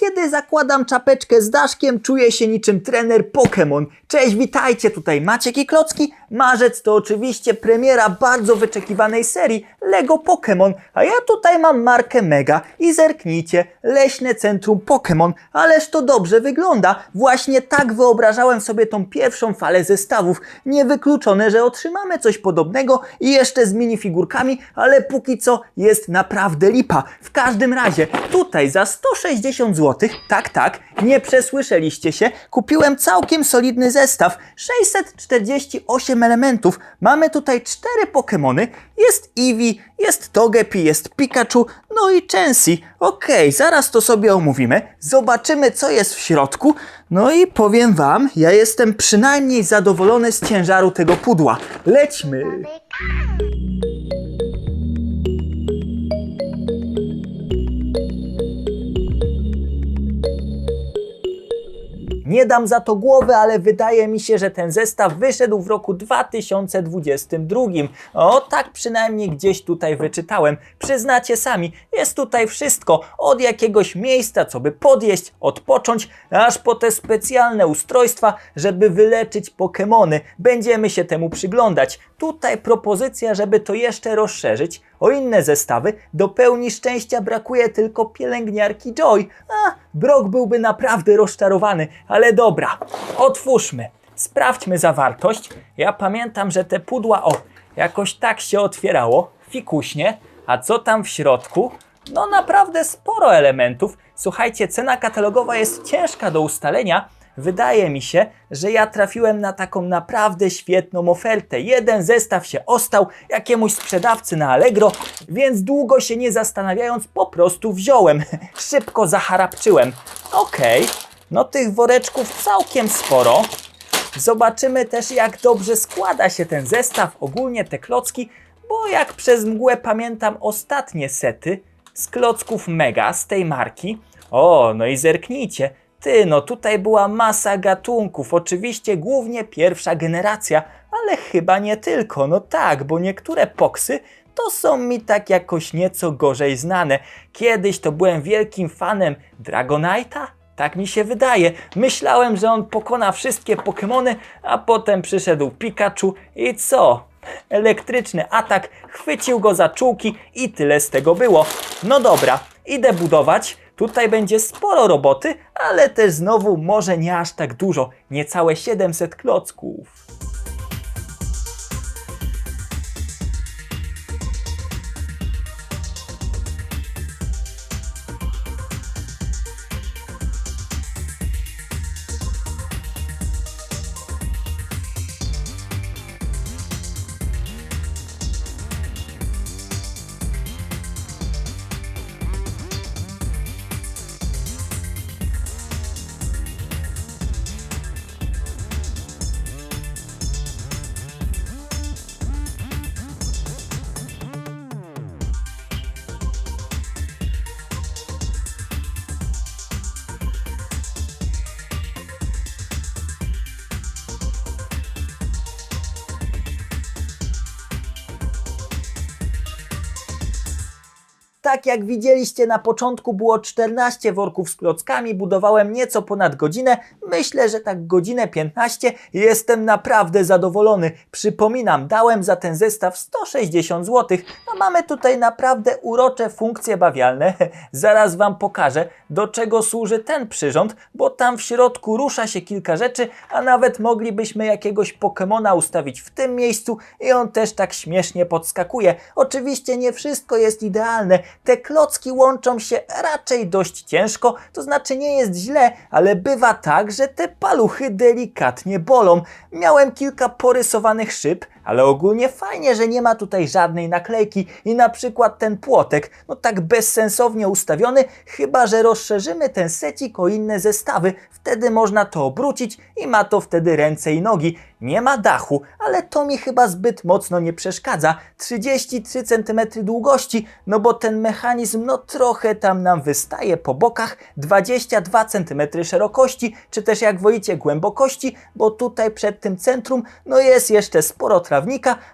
kiedy zakładam czapeczkę z daszkiem, czuję się niczym trener Pokémon. Cześć, witajcie, tutaj Maciek i Klocki. Marzec to oczywiście premiera bardzo wyczekiwanej serii Lego Pokémon, a ja tutaj mam markę Mega i zerknijcie, Leśne Centrum Pokémon, ależ to dobrze wygląda. Właśnie tak wyobrażałem sobie tą pierwszą falę zestawów. Niewykluczone, że otrzymamy coś podobnego i jeszcze z minifigurkami, ale póki co jest naprawdę lipa. W każdym razie, tutaj za 160 zł, tak, tak, nie przesłyszeliście się, kupiłem całkiem solidny zestaw. 648 elementów. Mamy tutaj cztery Pokémony. Jest Eevee, jest Togepi, jest Pikachu, no i Chansey. Okej, zaraz to sobie omówimy. Zobaczymy, co jest w środku. No i powiem wam, ja jestem przynajmniej zadowolony z ciężaru tego pudła. Lećmy! Nie dam za to głowy, ale wydaje mi się, że ten zestaw wyszedł w roku 2022. O, tak przynajmniej gdzieś tutaj wyczytałem. Przyznacie sami, jest tutaj wszystko. Od jakiegoś miejsca, co by podjeść, odpocząć, aż po te specjalne ustrojstwa, żeby wyleczyć Pokemony. Będziemy się temu przyglądać. Tutaj propozycja, żeby to jeszcze rozszerzyć o inne zestawy. Do pełni szczęścia brakuje tylko pielęgniarki Joy. A, Brock byłby naprawdę rozczarowany, ale dobra, otwórzmy. Sprawdźmy zawartość. Ja pamiętam, że te pudła, o, jakoś tak się otwierało, fikuśnie. A co tam w środku? No naprawdę sporo elementów. Słuchajcie, cena katalogowa jest ciężka do ustalenia. Wydaje mi się, że ja trafiłem na taką naprawdę świetną ofertę. Jeden zestaw się ostał jakiemuś sprzedawcy na Allegro, więc długo się nie zastanawiając po prostu wziąłem. Szybko zaharapczyłem. Okej, no tych woreczków całkiem sporo. Zobaczymy też jak dobrze składa się ten zestaw, ogólnie te klocki, bo jak przez mgłę pamiętam ostatnie sety z klocków Mega z tej marki. O, no i zerknijcie. Ty, no tutaj była masa gatunków, oczywiście głównie pierwsza generacja, ale chyba nie tylko, no tak, bo niektóre poksy to są mi tak jakoś nieco gorzej znane. Kiedyś to byłem wielkim fanem Dragonite'a, tak mi się wydaje. Myślałem, że on pokona wszystkie Pokémony, a potem przyszedł Pikachu i co? Elektryczny atak, chwycił go za czułki i tyle z tego było. No dobra, idę budować. Tutaj będzie sporo roboty, ale też znowu może nie aż tak dużo, niecałe 700 klocków. Tak jak widzieliście na początku było 14 worków z klockami, budowałem nieco ponad godzinę, myślę, że tak godzinę 15 jestem naprawdę zadowolony. Przypominam, dałem za ten zestaw 160 zł, a mamy tutaj naprawdę urocze funkcje bawialne. Zaraz Wam pokażę, do czego służy ten przyrząd, bo tam w środku rusza się kilka rzeczy, a nawet moglibyśmy jakiegoś Pokemona ustawić w tym miejscu i on też tak śmiesznie podskakuje. Oczywiście nie wszystko jest idealne, te klocki łączą się raczej dość ciężko, to znaczy nie jest źle, ale bywa tak, że te paluchy delikatnie bolą. Miałem kilka porysowanych szyb, ale ogólnie fajnie, że nie ma tutaj żadnej naklejki i na przykład ten płotek, no tak bezsensownie ustawiony, chyba że rozszerzymy ten secik o inne zestawy, wtedy można to obrócić i ma to wtedy ręce i nogi. Nie ma dachu, ale to mi chyba zbyt mocno nie przeszkadza. 33 cm długości, no bo ten mechanizm no trochę tam nam wystaje po bokach, 22 cm szerokości, czy też jak wolicie głębokości, bo tutaj przed tym centrum no jest jeszcze sporo trawy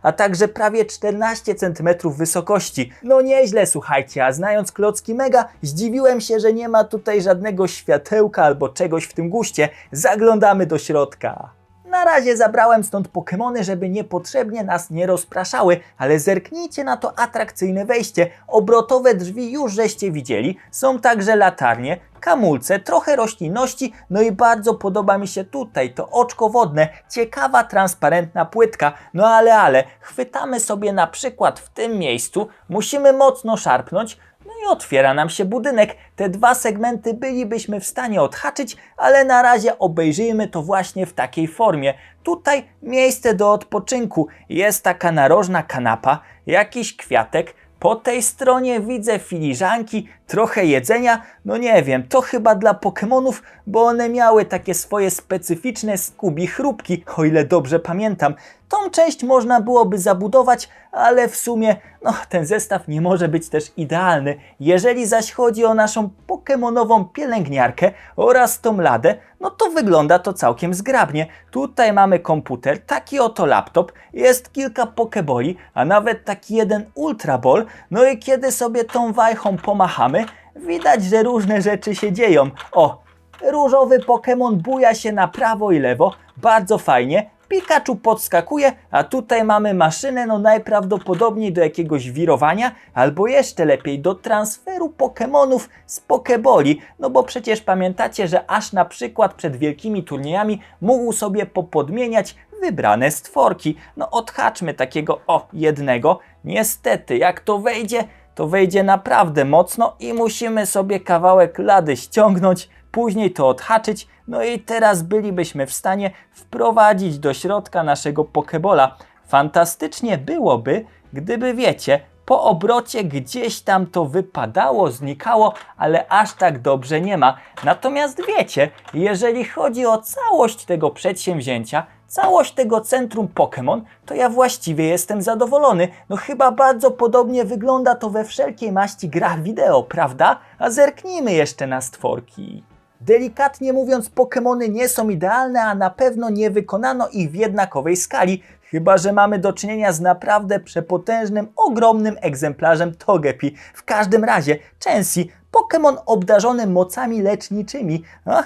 a także prawie 14 cm wysokości. No nieźle, słuchajcie, a znając klocki Mega, zdziwiłem się, że nie ma tutaj żadnego światełka albo czegoś w tym guście. Zaglądamy do środka. Na razie zabrałem stąd Pokemony, żeby niepotrzebnie nas nie rozpraszały, ale zerknijcie na to atrakcyjne wejście. Obrotowe drzwi już żeście widzieli, są także latarnie, kamulce, trochę roślinności, no i bardzo podoba mi się tutaj to oczko wodne, ciekawa, transparentna płytka. No ale, ale, chwytamy sobie na przykład w tym miejscu, musimy mocno szarpnąć, no i otwiera nam się budynek. Te dwa segmenty bylibyśmy w stanie odhaczyć, ale na razie obejrzyjmy to właśnie w takiej formie. Tutaj miejsce do odpoczynku. Jest taka narożna kanapa, jakiś kwiatek. Po tej stronie widzę filiżanki, trochę jedzenia. No nie wiem, to chyba dla Pokemonów, bo one miały takie swoje specyficzne skubi chrupki, o ile dobrze pamiętam. Tą część można byłoby zabudować, ale w sumie no, ten zestaw nie może być też idealny. Jeżeli zaś chodzi o naszą pokemonową pielęgniarkę oraz tą ladę, no to wygląda to całkiem zgrabnie. Tutaj mamy komputer, taki oto laptop, jest kilka pokeboli, a nawet taki jeden ultra ball. No i kiedy sobie tą wajchą pomachamy, widać, że różne rzeczy się dzieją. O, różowy Pokémon buja się na prawo i lewo, bardzo fajnie. Pikachu podskakuje, a tutaj mamy maszynę, no najprawdopodobniej do jakiegoś wirowania, albo jeszcze lepiej do transferu Pokémonów z Pokeboli. No bo przecież pamiętacie, że aż na przykład przed wielkimi turniejami mógł sobie popodmieniać wybrane stworki. No odhaczmy takiego o jednego. Niestety, jak to wejdzie, to wejdzie naprawdę mocno i musimy sobie kawałek lady ściągnąć, później to odhaczyć, no i teraz bylibyśmy w stanie wprowadzić do środka naszego Pokebola. Fantastycznie byłoby, gdyby wiecie, po obrocie gdzieś tam to wypadało, znikało, ale aż tak dobrze nie ma. Natomiast wiecie, jeżeli chodzi o całość tego przedsięwzięcia, całość tego centrum Pokémon, to ja właściwie jestem zadowolony. No chyba bardzo podobnie wygląda to we wszelkiej maści grach wideo, prawda? A zerknijmy jeszcze na stworki. Delikatnie mówiąc, Pokémony nie są idealne, a na pewno nie wykonano ich w jednakowej skali, chyba że mamy do czynienia z naprawdę przepotężnym, ogromnym egzemplarzem Togepi. W każdym razie, Chansey, Pokémon obdarzony mocami leczniczymi.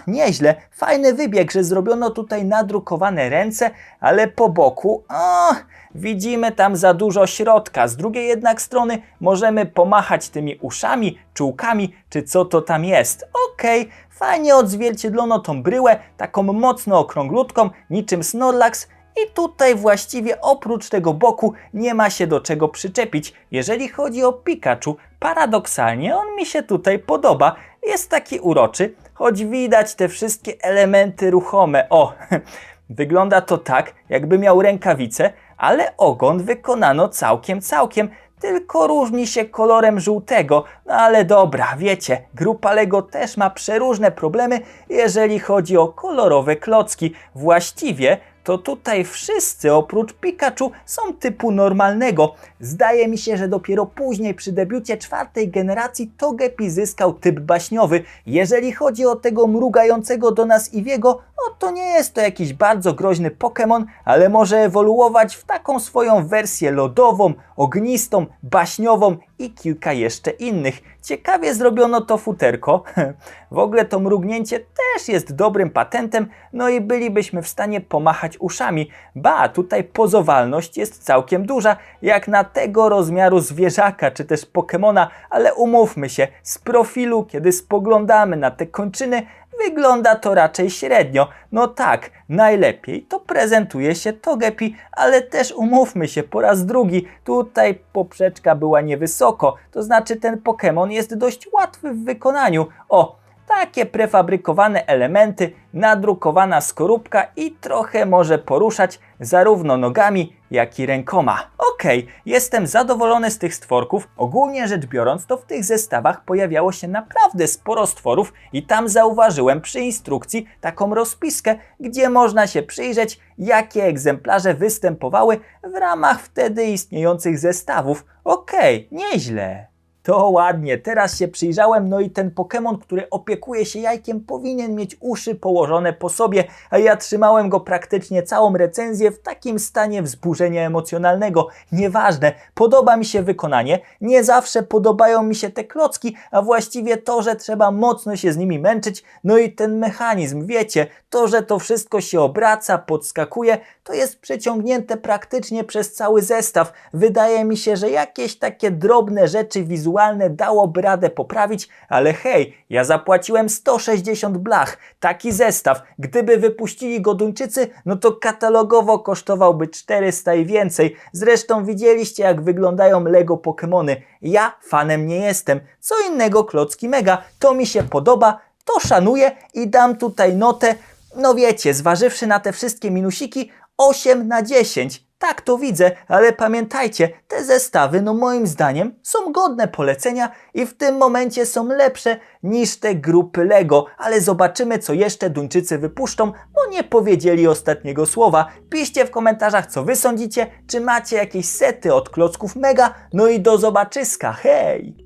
Nieźle, fajny wybieg, że zrobiono tutaj nadrukowane ręce, ale po boku, a, widzimy tam za dużo środka. Z drugiej jednak strony możemy pomachać tymi uszami, czułkami, czy co to tam jest. Okej, fajnie odzwierciedlono tą bryłę, taką mocno okrąglutką, niczym Snorlax, i tutaj właściwie oprócz tego boku nie ma się do czego przyczepić. Jeżeli chodzi o Pikachu, paradoksalnie on mi się tutaj podoba. Jest taki uroczy, choć widać te wszystkie elementy ruchome. O, wygląda to tak, jakby miał rękawice, ale ogon wykonano całkiem, całkiem. Tylko różni się kolorem żółtego. No ale dobra, wiecie, grupa Lego też ma przeróżne problemy, jeżeli chodzi o kolorowe klocki. Właściwie to tutaj wszyscy oprócz Pikachu są typu normalnego. Zdaje mi się, że dopiero później przy debiucie czwartej generacji Togepi zyskał typ baśniowy. Jeżeli chodzi o tego mrugającego do nas Iwiego, no to nie jest to jakiś bardzo groźny Pokémon, ale może ewoluować w taką swoją wersję lodową, ognistą, baśniową i kilka jeszcze innych. Ciekawie zrobiono to futerko. W ogóle to mrugnięcie też jest dobrym patentem, no i bylibyśmy w stanie pomachać uszami. Ba, tutaj pozowalność jest całkiem duża, jak na tego rozmiaru zwierzaka czy też Pokemona, ale umówmy się, z profilu, kiedy spoglądamy na te kończyny, Wygląda to raczej średnio. No tak, najlepiej to prezentuje się Togepi, ale też umówmy się po raz drugi, tutaj poprzeczka była niewysoko, to znaczy ten Pokémon jest dość łatwy w wykonaniu. O, takie prefabrykowane elementy, nadrukowana skorupka i trochę może poruszać zarówno nogami, jak i rękoma. Okej, jestem zadowolony z tych stworków. Ogólnie rzecz biorąc, to w tych zestawach pojawiało się naprawdę sporo stworów i tam zauważyłem przy instrukcji taką rozpiskę, gdzie można się przyjrzeć, jakie egzemplarze występowały w ramach wtedy istniejących zestawów. Okej, nieźle. To ładnie, teraz się przyjrzałem, no i ten Pokémon, który opiekuje się jajkiem, powinien mieć uszy położone po sobie, a ja trzymałem go praktycznie całą recenzję w takim stanie wzburzenia emocjonalnego. Nieważne, podoba mi się wykonanie, nie zawsze podobają mi się te klocki, a właściwie to, że trzeba mocno się z nimi męczyć, no i ten mechanizm, wiecie, to, że to wszystko się obraca, podskakuje, to jest przeciągnięte praktycznie przez cały zestaw. Wydaje mi się, że jakieś takie drobne rzeczy wizualne dałoby radę poprawić, ale hej, ja zapłaciłem 160 blach. Taki zestaw, gdyby wypuścili go Duńczycy, no to katalogowo kosztowałby 400 i więcej. Zresztą widzieliście jak wyglądają Lego Pokémony. Ja fanem nie jestem. Co innego klocki mega, to mi się podoba, to szanuję i dam tutaj notę, no wiecie, zważywszy na te wszystkie minusiki, 8 na 10. Tak to widzę, ale pamiętajcie, te zestawy, no moim zdaniem, są godne polecenia i w tym momencie są lepsze niż te grupy Lego, ale zobaczymy, co jeszcze Duńczycy wypuszczą, bo nie powiedzieli ostatniego słowa. Piszcie w komentarzach, co wy sądzicie, czy macie jakieś sety od klocków Mega, no i do zobaczyska, hej!